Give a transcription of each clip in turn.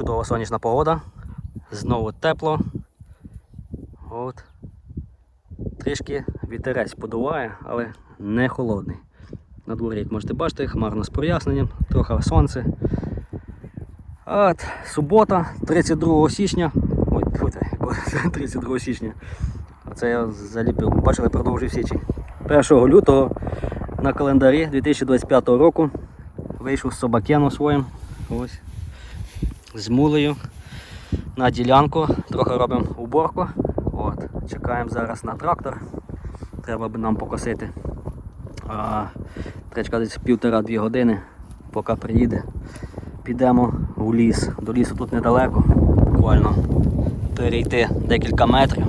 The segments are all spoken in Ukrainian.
чудова сонячна погода. Знову тепло. От. Трішки вітерець подуває, але не холодний. На дворі, як можете бачити, хмарно з проясненням, трохи сонце. От, субота, 32 січня. Ой, тьфу 32 січня. Оце я заліпив. Бачили, продовжив січень. 1 лютого на календарі 2025 року вийшов з собакеном своїм. Ось. З мулею на ділянку. Трохи робимо уборку. От. Чекаємо зараз на трактор. Треба б нам покосити. А, Тречка десь півтора-дві години, поки приїде. Підемо в ліс. До лісу тут недалеко, буквально перейти декілька метрів.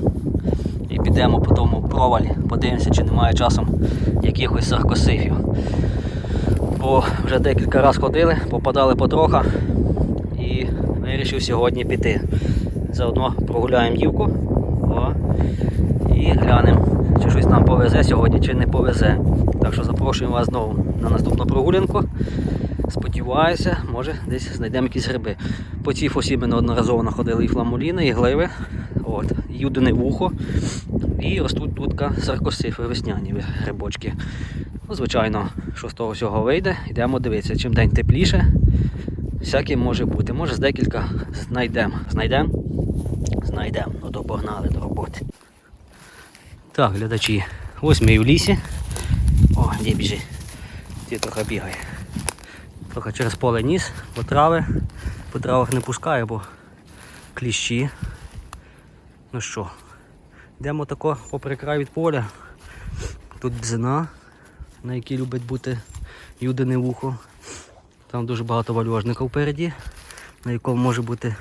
І підемо по тому провалі, подивимося, чи немає часом якихось саркосифів. Бо вже декілька разів ходили, попадали потроха вирішив сьогодні піти. Заодно прогуляємо дівку о, і глянемо, чи щось нам повезе сьогодні, чи не повезе. Так що запрошуємо вас знову на наступну прогулянку. Сподіваюся, може десь знайдемо якісь гриби. По цій фосі ми неодноразово знаходили і фламуліни, і гливи, от, юдине вухо. І ростуть тут саркосифи, весняні грибочки. Ну, звичайно, що з того всього вийде, йдемо дивитися. Чим день тепліше, всяке може бути. Може з декілька знайдемо. Знайдемо? Знайдемо. Ну то погнали до роботи. Так, глядачі, ось ми і в лісі. О, де біжи. Ті трохи бігає. Трохи через поле ніс, по трави. По травах не пускаю, бо кліщі. Ну що, йдемо тако попри край від поля. Тут бзина, на якій любить бути юдине вухо. Там дуже багато вальожника впереді, на якому може бути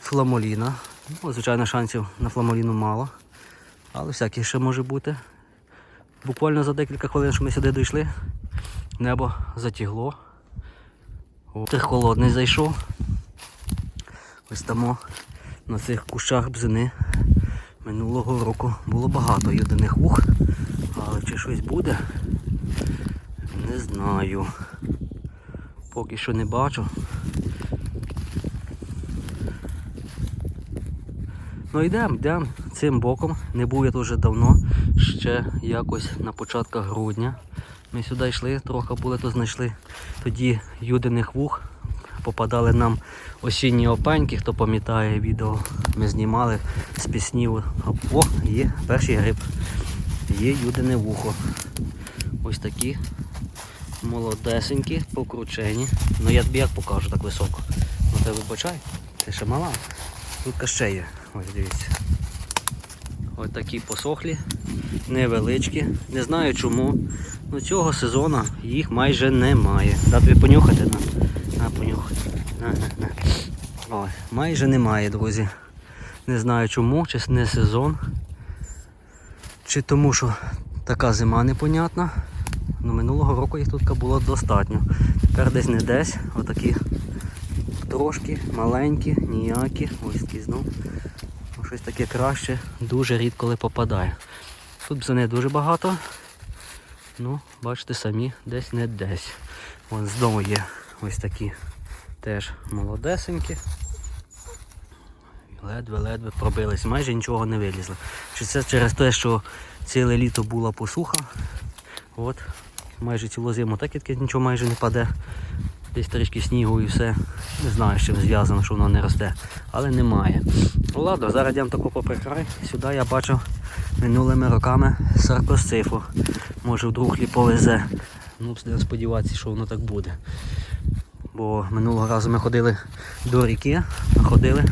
фламоліна. Ну, звичайно, шансів на фламоліну мало, але всяке ще може бути. Буквально за декілька хвилин, що ми сюди дійшли, небо затягло. Тих холодний зайшов. Ось там на цих кущах бзини минулого року було багато єдиних вух, але чи щось буде, не знаю. Поки що не бачу. Ну йдемо, йдемо цим боком. Не був я тут давно, ще якось на початках грудня. Ми сюди йшли, трохи були, то знайшли тоді юдиних вух. Попадали нам осінні опеньки, хто пам'ятає відео, ми знімали з піснів. О, є перший гриб. Є юдине вухо. Ось такі молодесенькі, покручені. Ну я тобі як покажу так високо. Ну ти вибачай, ти ще мала. Тут ще є. Ось дивіться. Ось такі посохлі, невеличкі. Не знаю чому. Ну цього сезону їх майже немає. Дати понюхати на. На понюхай. Ой, майже немає, друзі. Не знаю чому, чи не сезон. Чи тому, що така зима непонятна. Ну, минулого року їх тут було достатньо. Тепер десь не десь. Отакі трошки маленькі, ніякі. Ось такі знов. Ну, Щось таке краще, дуже рідко попадає. Тут бзини дуже багато. Ну, бачите самі, десь не десь. Вон знову є ось такі теж молодесенькі. Ледве-ледве пробились, майже нічого не вилізло. Чи це через те, що ціле літо була посуха. От, майже цілу зиму так і нічого майже не паде. Десь трішки снігу і все. Не знаю, з чим зв'язано, що воно не росте. Але немає. Ладно, зараз йдемо тако попри край. Сюди я бачив минулими роками саркосифу. Може вдруг лі повезе. Ну, сподіватися, що воно так буде. Бо минулого разу ми ходили до ріки, ходили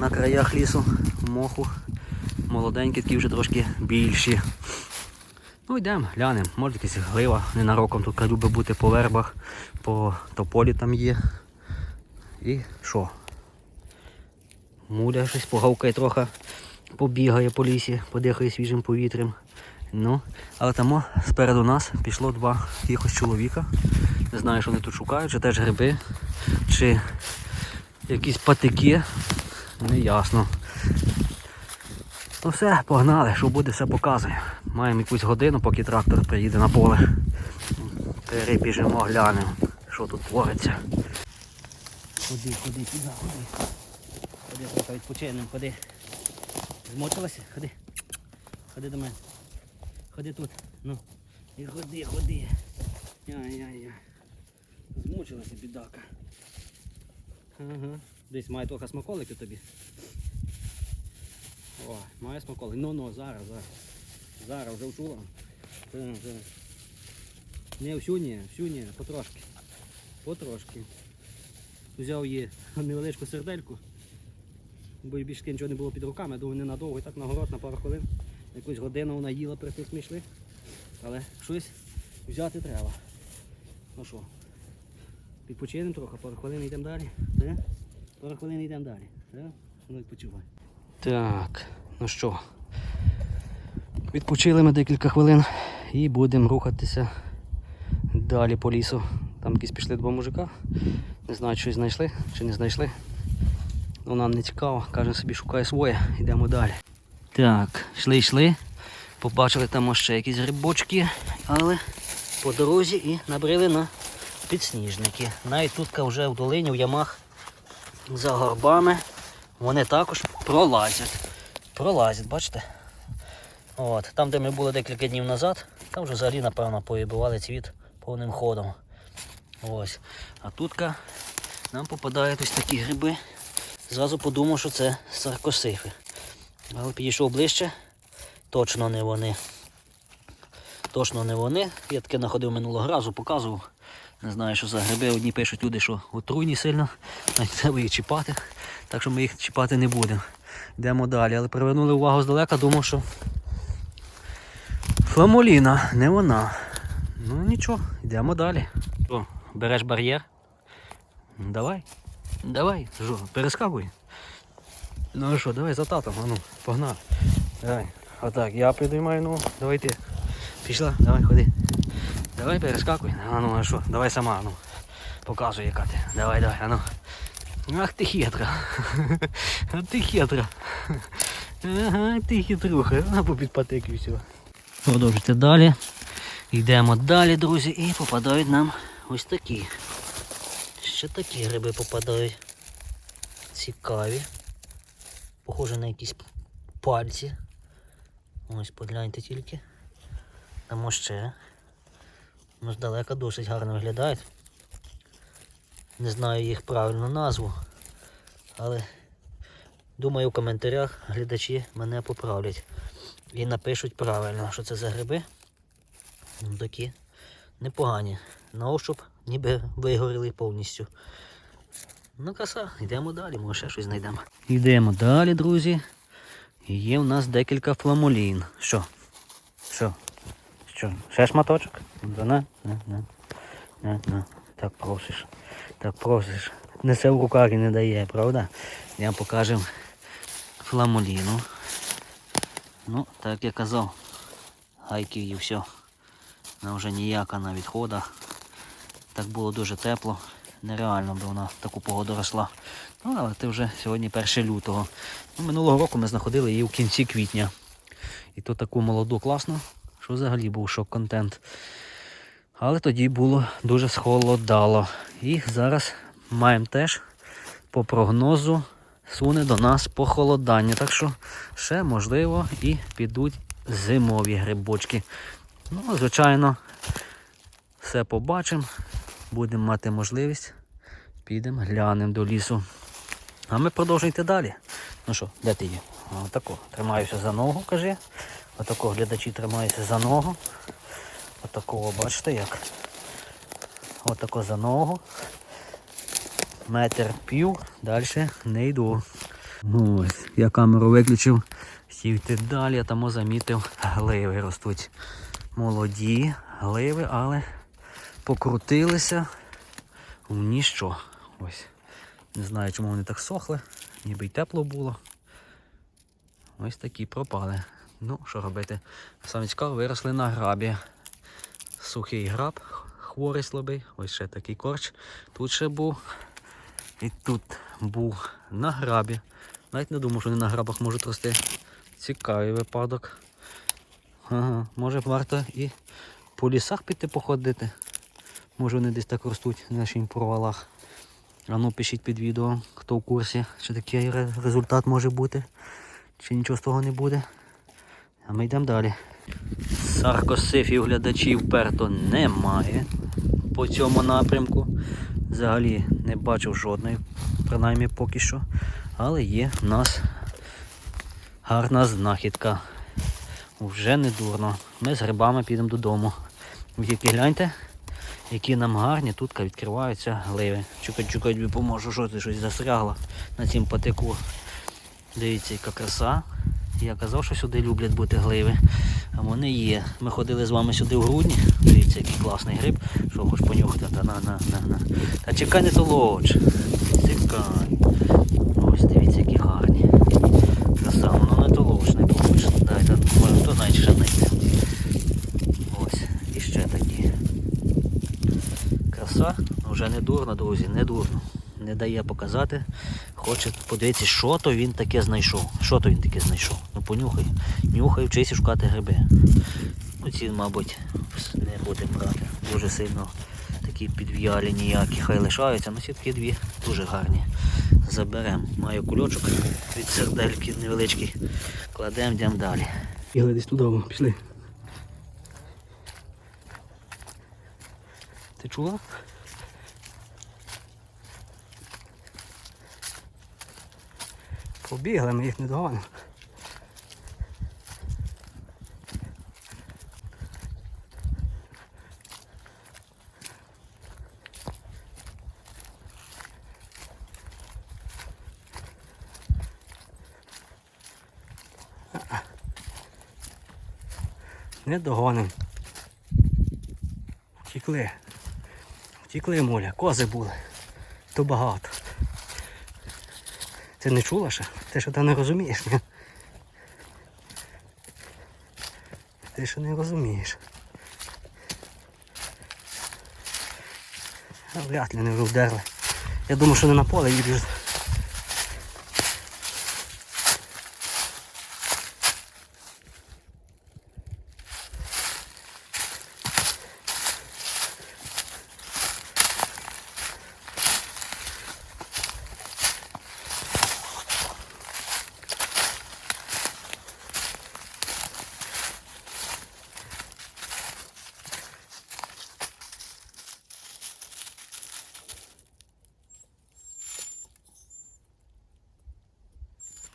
на краях лісу, моху. Молоденькі, такі вже трошки більші. Ну йдемо, глянемо, може якась глива ненароком тут любить бути по вербах, по тополі там є. І що? Муля щось погавкає трохи, побігає по лісі, подихає свіжим повітрям. Ну, але там спереду нас пішло два якихось чоловіка. Не знаю, що вони тут шукають, чи теж гриби, чи якісь патики. Не ясно. Ну все, погнали, що буде, все показує. Маємо якусь годину, поки трактор приїде на поле. Перебіжимо, глянемо, що тут твориться. Ходи, ходи, сюди, ходи. Ходи, трохи відпочинемо, ходи. Змотилася? Ходи. Ходи до мене. Ходи тут. Ну. І ходи, ходи. Яй-яй-яй. Змучилася бідака. Ага. Десь має трохи смаколики тобі. О, має смаколик. Ну ну, зараз, зараз. Зараз вже вчула. Не всю ні, всю ні, потрошки. Потрошки. Взяв її невеличку сердельку. Бо й більше нічого не було під руками, думаю, ненадовго, і так на город на пару хвилин. Якусь годину вона їла перед тим, ми йшли. Але щось взяти треба. Ну що, відпочинемо трохи, пару хвилин йдемо далі. Пару хвилин йдемо далі. Так? Ну відпочивай. Так, ну що. Відпочили ми декілька хвилин і будемо рухатися далі по лісу. Там якісь пішли два мужика. Не знаю, щось знайшли чи не знайшли. Ну нам не цікаво, кожен собі шукає своє, йдемо далі. Так, йшли, йшли. Побачили там ще якісь грибочки, але по дорозі і набрили на підсніжники. Навіть тут вже в долині, в ямах за горбами вони також пролазять. Пролазять, бачите? От, там, де ми були декілька днів назад, там вже взагалі, напевно, повибивали цвіт повним ходом. Ось. А тут нам попадають ось такі гриби. Зразу подумав, що це саркосифи. Але підійшов ближче, точно не вони. Точно не вони. Я таке знаходив минулого разу, показував. Не знаю, що за гриби. Одні пишуть люди, що отруйні сильно, навіть треба їх чіпати. Так що ми їх чіпати не будемо. Йдемо далі. Але привернули увагу здалека, думав, що Фламоліна, не вона. Ну нічого, йдемо далі. О, береш бар'єр. Давай. Давай, що, перескакуй. Ну що, давай за татом, а ну, погнали. Давай. Отак, я підіймаю, ну, давай ти. Пішла, давай, ходи. Давай перескакуй. А ну, а що, давай сама, ну. Показуй, яка ти. Давай, давай, а ну. Ах ти хитра. А ти хитра. Ага, ти хитруха. А попід патеки все. Продовжуйте далі. Йдемо далі, друзі, і попадають нам ось такі. Ще такі гриби попадають. Цікаві. Похоже на якісь пальці. Ось погляньте тільки. Там ще. Ну, здалека досить гарно виглядають. Не знаю їх правильну назву. Але думаю в коментарях глядачі мене поправлять. І напишуть правильно, що це за гриби. Ну, такі непогані. На ощуп ніби вигоріли повністю. Ну, краса, йдемо далі, може ще щось знайдемо. Йдемо далі, друзі. Є в нас декілька фламолін. Що? Що? Що? Ще шматочок? На, на, на. На, на. Так просиш. Так просиш. Несе в руках і не дає, правда? Я покажемо фламоліну. Ну, так я казав, гайки і все. Вона вже ніяка на відходах. Так було дуже тепло. Нереально би вона таку погоду росла. Ну, але це вже сьогодні 1 лютого. Ну, минулого року ми знаходили її в кінці квітня. І то таку молоду класну, що взагалі був шок-контент. Але тоді було дуже схолодало. І зараз маємо теж по прогнозу суне до нас похолодання. Так що ще можливо і підуть зимові грибочки. Ну, звичайно, все побачимо. Будемо мати можливість. Підемо, глянемо до лісу. А ми продовжуйте далі. Ну що, де ти є? Отако. Тримаюся за ногу, кажи. Отако глядачі тримаються за ногу. Отакого, бачите як. Отако за ногу. Метр пів, далі не йду. Ось, я камеру виключив, сів йти далі, я там замітив, гливи ростуть. Молоді гливи, але покрутилися в ніщо. Ось. Не знаю, чому вони так сохли, ніби й тепло було. Ось такі пропали. Ну, що робити? Саме цікаво, виросли на грабі. Сухий граб, хворий слабий, ось ще такий корч. Тут ще був. І тут був на грабі. Навіть не думав, що вони на грабах можуть рости. Цікавий випадок. Ага, може варто і по лісах піти походити. Може вони десь так ростуть на наших провалах. А ну пишіть під відео, хто в курсі, що такий результат може бути, чи нічого з того не буде. А ми йдемо далі. Саркосифів глядачів перто немає по цьому напрямку. Взагалі не бачив жодної, принаймні поки що. Але є в нас гарна знахідка. Вже не дурно. Ми з грибами підемо додому. Ви тільки гляньте, які нам гарні тут відкриваються гливи. Чукать, чукать, допоможу, що ти щось застрягло на цім патику. Дивіться, яка краса. Я казав, що сюди люблять бути гливи. А вони є. Ми ходили з вами сюди в грудні. Дивіться, який класний гриб. Що хочеш понюхати? Та на, на, на, на. Та чекай не толоч. Чекай. Ось дивіться, які гарні. Краса, воно не толоч, не толоч. Дайте, може хто знає, знайде. Ось, і ще такі. Краса, ну, вже не дурно, друзі, не дурно. Не дає показати. Хоче подивитися, що то він таке знайшов. Що то він таке знайшов. Ну понюхай. Нюхай, вчися шукати гриби. Ну ці, мабуть, не будемо брати. Дуже сильно такі підв'ялі ніякі, хай лишаються. Ну ці такі дві дуже гарні. Заберемо. Маю кульочок від сердельки невеличкий. Кладемо, йдемо далі. Бігли десь туди, пішли. Ти чула? Побігли, ми їх не догонимо. Не догоним. Втікли. Втікли, Моля, кози були. То багато. Ти не чула ще? Ти що ти не розумієш? Ні? Ти ще не розумієш. Вряд ли не вже вдерли. Я думаю, що не на поле їдуть.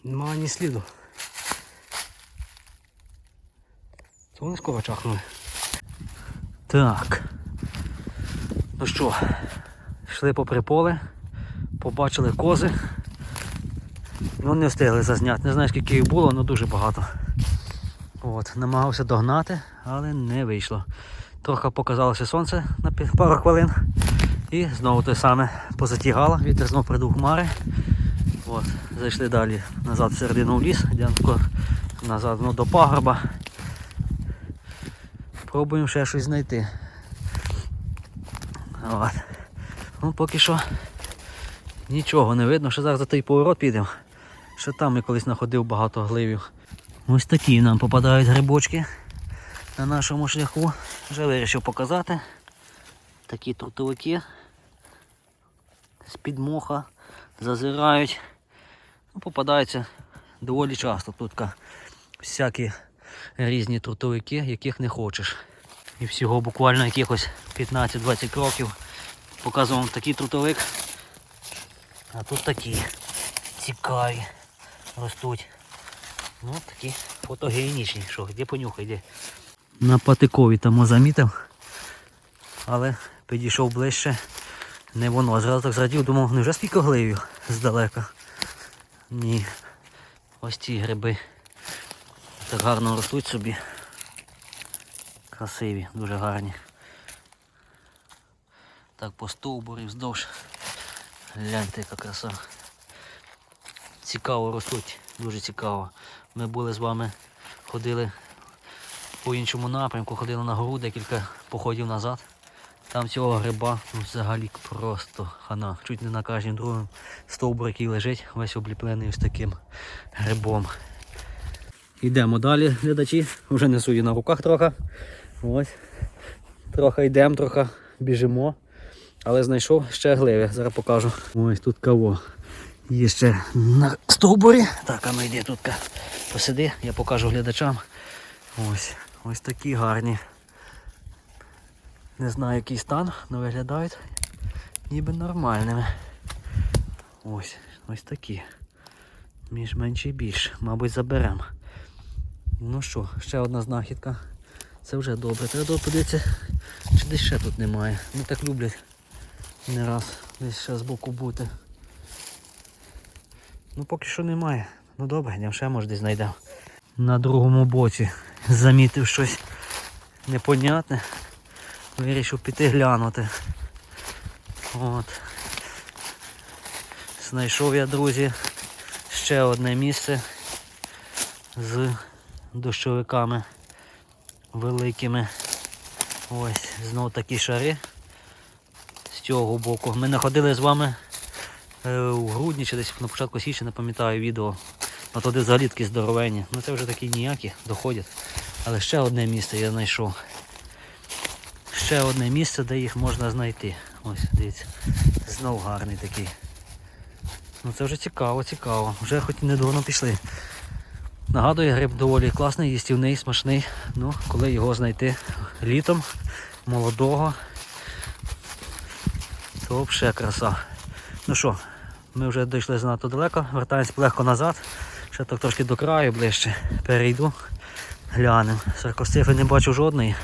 Нема ні сліду. Це вони скоро чахнули. Так. Ну що, йшли попри поле, побачили кози. Ну не встигли зазняти. Не знаю скільки їх було, але дуже багато. От, намагався догнати, але не вийшло. Трохи показалося сонце на пару хвилин. І знову те саме позатягало, вітер знов придув хмари. От, зайшли далі назад середину в ліс, тако назад ну, до пагорба. Пробуємо ще щось знайти. От. Ну, поки що нічого не видно, що зараз за той поворот підемо. Що там я колись знаходив багато гливів. Ось такі нам попадають грибочки на нашому шляху. Вже вирішив показати. Такі трутовики з-під моха зазирають. Ну, попадаються доволі часто. Тут всякі різні трутовики, яких не хочеш. І всього буквально якихось 15-20 кроків показував вам такий трутовик. А тут такі цікаві ростуть. Ну, такі фотогенічні. Що, де понюхай, де? На патикові там замітив, але підійшов ближче. Не воно. Зразу так зрадів, думав, не вже скільки гливів здалека. Ні. Ось ці гриби так гарно ростуть собі. Красиві, дуже гарні. Так по стовбурі вздовж. Гляньте, яка краса. Цікаво ростуть, дуже цікаво. Ми були з вами, ходили по іншому напрямку, ходили на гору декілька походів назад. Там цього гриба ну, взагалі просто хана. Чуть не на кожнім другому стовбур, який лежить, весь обліплений ось таким грибом. Йдемо далі, глядачі. Вже несу її на руках трохи. Ось. Трохи йдемо, трохи біжимо. Але знайшов ще гливи, зараз покажу. Ось тут кого. Є ще на стовбурі. Так, а ну йди тут посиди, я покажу глядачам. Ось, ось такі гарні. Не знаю який стан, але виглядають ніби нормальними. Ось, ось такі. Між менше і більш. Мабуть, заберемо. Ну що, ще одна знахідка. Це вже добре. Треба подивитися, чи десь ще тут немає. Не так люблять не раз десь ще збоку бути. Ну поки що немає. Ну добре, йдемо ще може десь знайдемо. На другому боці замітив щось непонятне. Вирішив піти глянути. От. Знайшов я, друзі, ще одне місце з дощовиками великими. Ось, знов такі шари з цього боку. Ми знаходили з вами е, у грудні чи десь на початку січня, не пам'ятаю відео. А туди взагалі такі здоровенні. Ну це вже такі ніякі доходять. Але ще одне місце я знайшов. Ще одне місце, де їх можна знайти. Ось, дивіться, знов гарний такий. Ну це вже цікаво, цікаво. Вже хоч і недавно пішли. Нагадую, гриб доволі класний, їстівний, смачний. Ну, коли його знайти літом, молодого, то взагалі краса. Ну що, ми вже дійшли занадто далеко, вертаємось легко назад. Ще так трошки до краю ближче. Перейду, глянемо. Саркостифи не бачу жодної.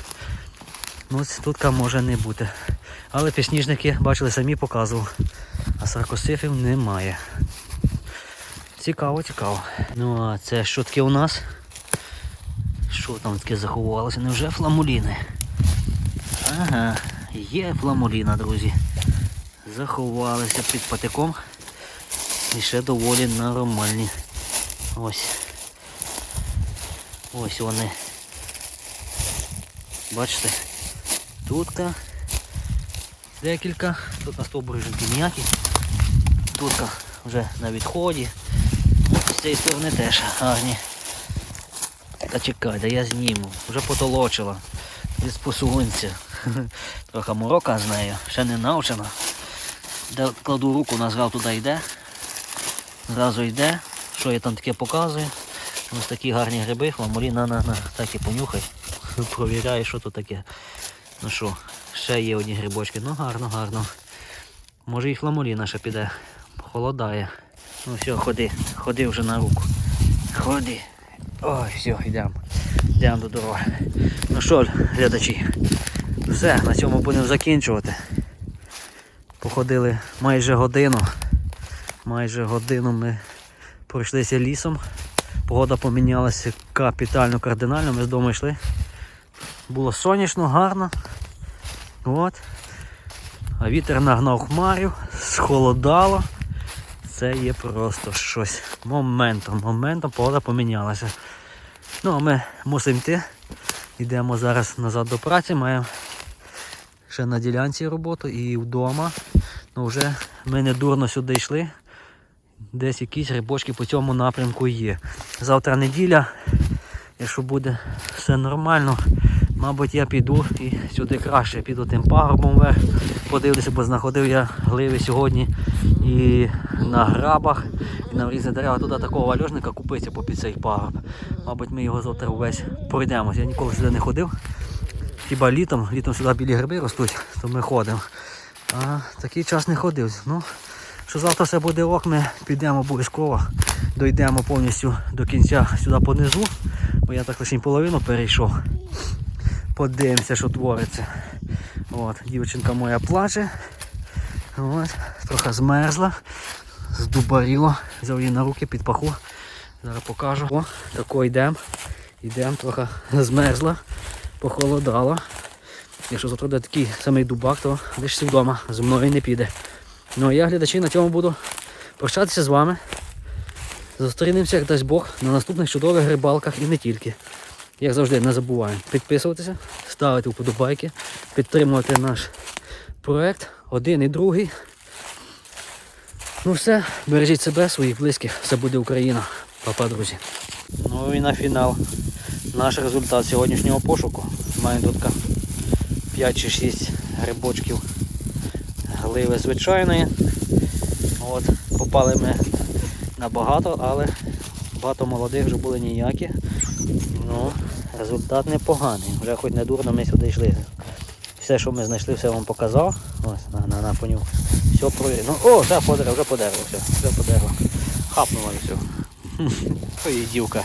Ну, тут може не бути. Але пісніжники, бачили, самі показував. А саркосифів немає. Цікаво, цікаво. Ну а це що таке у нас? Що там таке заховалося? Невже фламуліни? Ага, є фламуліна, друзі. Заховалися під патиком. І ще доволі нормальні. Ось. Ось вони. Бачите? Тутка. Декілька. Тут на стовбурі жінки ніякі. Тутка вже на відході. З цієї сторони теж гарні. Та чекай, да я зніму. Вже потолочила. Від посунця. Трохи морока з нею, ще не навчена. Де кладу руку, назад туди йде. Зразу йде. Що я там таке показую. Ось такі гарні гриби, хламолі, на, на, на, так і понюхай. Провіряю, що тут таке. Ну що, ще є одні грибочки. Ну гарно, гарно. Може і фламоліна ще піде. Холодає. Ну все, ходи, ходи вже на руку. Ходи. Ой, все, йдемо. Йдемо до дороги. Ну що, глядачі, все, на цьому будемо закінчувати. Походили майже годину. Майже годину ми пройшлися лісом. Погода помінялася капітально, кардинально. Ми з дому йшли. Було сонячно, гарно. От. А вітер нагнав хмарю, схолодало. Це є просто щось. Моментом, моментом погода помінялася. Ну, а ми мусимо йти. Йдемо зараз назад до праці, маємо ще на ділянці роботу і вдома. Ну вже ми не дурно сюди йшли. Десь якісь рибочки по цьому напрямку є. Завтра неділя, якщо буде все нормально, мабуть я піду і сюди краще піду тим пагорбом вверх. Подивлюся, бо знаходив я гливи сьогодні і на грабах, і на різних деревах. Туди такого вальожника купиться попід цей пагорб. Мабуть, ми його завтра увесь пройдемося. Я ніколи сюди не ходив. Хіба літом, літом сюди білі гриби ростуть, то ми ходимо. А такий час не ходив. Ну, що завтра все буде ок, ми підемо обов'язково, дійдемо повністю до кінця сюди понизу, бо я так лише половину перейшов. Подивимося, що твориться. От, Дівчинка моя плаче. От, трохи змерзла, здубаріло, взяв її на руки під паху. Зараз покажу. О, тако йдемо. Йдемо, трохи змерзла, похолодало. Якщо завтра буде такий самий дубак, то лишся вдома, зі мною не піде. Ну а я, глядачі, на цьому буду прощатися з вами. Зустрінемося, як дасть Бог, на наступних чудових рибалках і не тільки. Як завжди, не забуваємо підписуватися, ставити вподобайки, підтримувати наш проект, один і другий. Ну все, бережіть себе, своїх близьких, все буде Україна. Папа, друзі. Ну і на фінал наш результат сьогоднішнього пошуку. Маємо тут 5 чи 6 грибочків гливи звичайної. От, попали ми на багато, але багато молодих вже були ніякі. Ну, результат непоганий. Вже хоч не дурно ми сюди йшли. Все, що ми знайшли, все вам показав. Ось на, на, на понюх. Все провірено. Ну, о, вже подерев, вже подерло, все, вже подерло. Хапнуло і все. Ой, дівка.